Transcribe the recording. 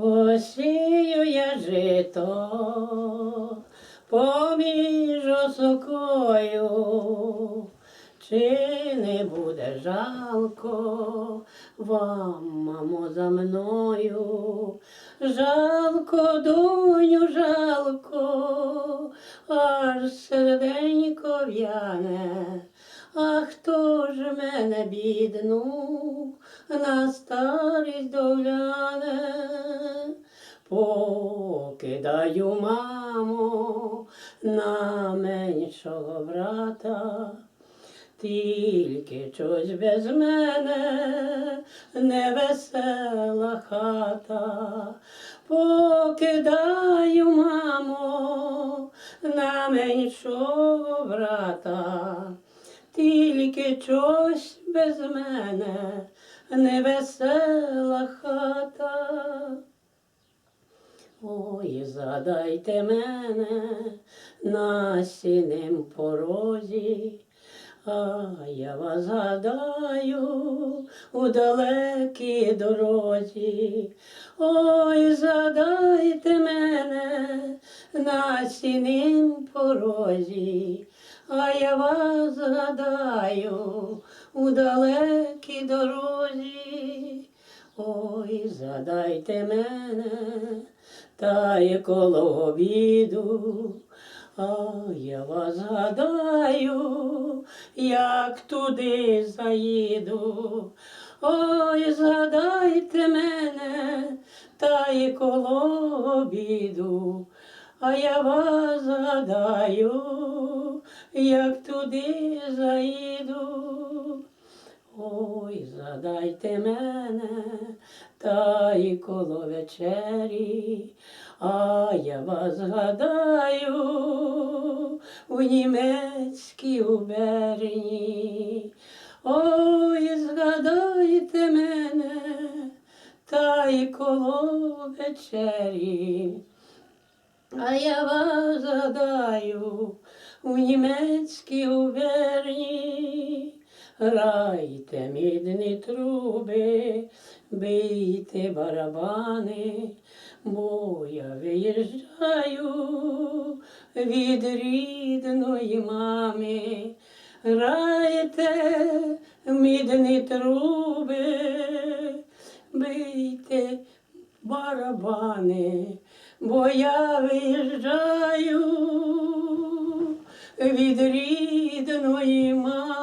Посію я жито поміж осокою, чи не буде жалко вам, мамо, за мною? Жалко, доню, жалко, аж серденько в'яне. А хто ж мене бідну на старість догляне? Покидаю, мамо, на меншого брата. Тільки чось без мене невесела хата. Покидаю, мамо, на меншого брата. Тільки чось без мене невесела хата. Ой, задайте мене на сінем порозі, а я вас гадаю у далекій дорозі. Ой, задайте мене на сінем порозі, а я вас гадаю у далекій дорозі. Ой, задайте мене, та й коло обіду, а я вас гадаю, як туди заїду. Ой, згадайте мене, та й коло обіду, а я вас згадаю, як туди заїду. Ой, задайте мене, та й коло вечері, а я вас згадаю у німецькій губернії. Ой, згадайте мене, та й коло вечері. А я вас згадаю у німецькій губернії. Райте мідні труби, бийте барабани, бо я виїжджаю від рідної мами. Райте мідні труби, бийте барабани, бо я виїжджаю від рідної мами.